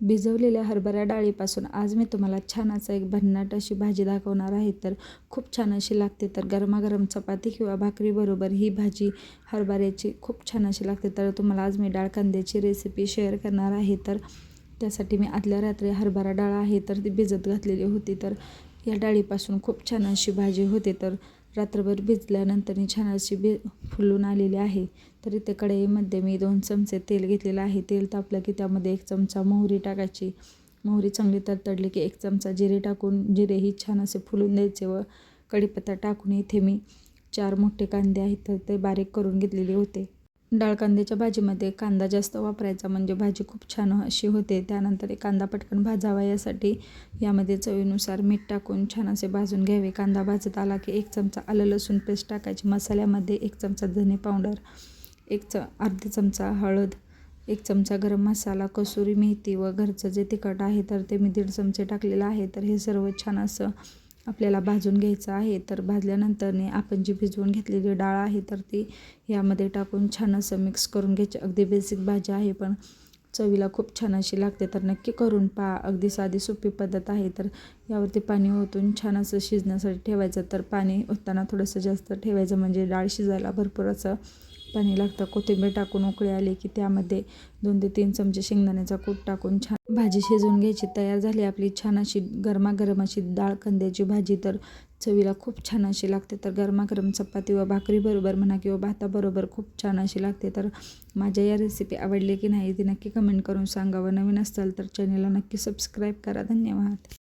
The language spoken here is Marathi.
भिजवलेल्या हरभरा डाळीपासून. आज मी तुम्हाला छान असं एक भन्नाट अशी भाजी दाखवणार आहे. तर खूप छान अशी लागते. तर गरमागरम चपाती किंवा भाकरीबरोबर ही भाजी हरभऱ्याची खूप छान अशी लागते. तर तुम्हाला आज मी डाळ कांद्याची रेसिपी शेअर करणार आहे. तर त्यासाठी मी आदल्या रात्री हरभरा डाळ आहे तर ती भिजत घातलेली होती. तर या डाळीपासून खूप छान अशी भाजी होते. तर रात्रभर भिजल्यानंतर छान अशी भि फुलून आलेली आहे. तर इथे कढईमध्ये मी दोन चमचे तेल घेतलेलं आहे. तेल तापलं की त्यामध्ये एक चमचा मोहरी टाकायची. मोहरी चांगली तडतडली की एक चमचा जिरे टाकून जिरेही छान असे फुलून द्यायचे व कढीपत्ता टाकून इथे मी चार मोठे कांदे आहेत तर ते बारीक करून घेतलेले होते. डाळ कांद्याच्या भाजीमध्ये कांदा जास्त वापरायचा म्हणजे भाजी खूप छान अशी होते. त्यानंतर एक कांदा पटकन भाजावा यासाठी यामध्ये चवीनुसार मीठ टाकून छान असे भाजून घ्यावे. कांदा भाजत आला की एक चमचा आलं लसूण पेस्ट टाकायची. मसाल्यामध्ये एक चमचा धने पावडर एक च अर्धा चमचा हळद एक चमचा गरम मसाला कसुरी मेथी व घरचं जे तिखट आहे तर ते मी दीड चमचे टाकलेलं आहे. तर हे सर्व छान असं आपल्याला भाजून घ्यायचं आहे तर भाजल्यानंतरने आपण जी भिजवून घेतलेली डाळ आहे तर ती यामध्ये टाकून छान असं मिक्स करून घ्यायची. अगदी बेसिक भाजी आहे पण चवीला खूप छान अशी लागते. तर नक्की करून पहा. अगदी साधी सोपी पद्धत आहे तर यावरती पाणी ओतून छान असं शिजण्यासाठी ठेवायचं. तर पाणी ओतताना थोडंसं जास्त ठेवायचं म्हणजे डाळ शिजायला भरपूर असं पाणी लागतं. कोथिंबीर टाकून उकळी आली की त्यामध्ये दोन ते तीन चमचे शेंगदाण्याचा कूट टाकून छान भाजी शिजवून घ्यायची. तयार झाली आपली छान अशी गरमागरम अशी डाळ कांद्याची भाजी. तर चवीला खूप छान अशी लागते. तर गरमागरम चपाती व भाकरीबरोबर म्हणा किंवा भाताबरोबर खूप छान अशी लागते. तर माझ्या या रेसिपी आवडली की नाही ती नक्की कमेंट करून सांगा. व नवीन असाल तर चॅनलला नक्की सबस्क्राईब करा. धन्यवाद.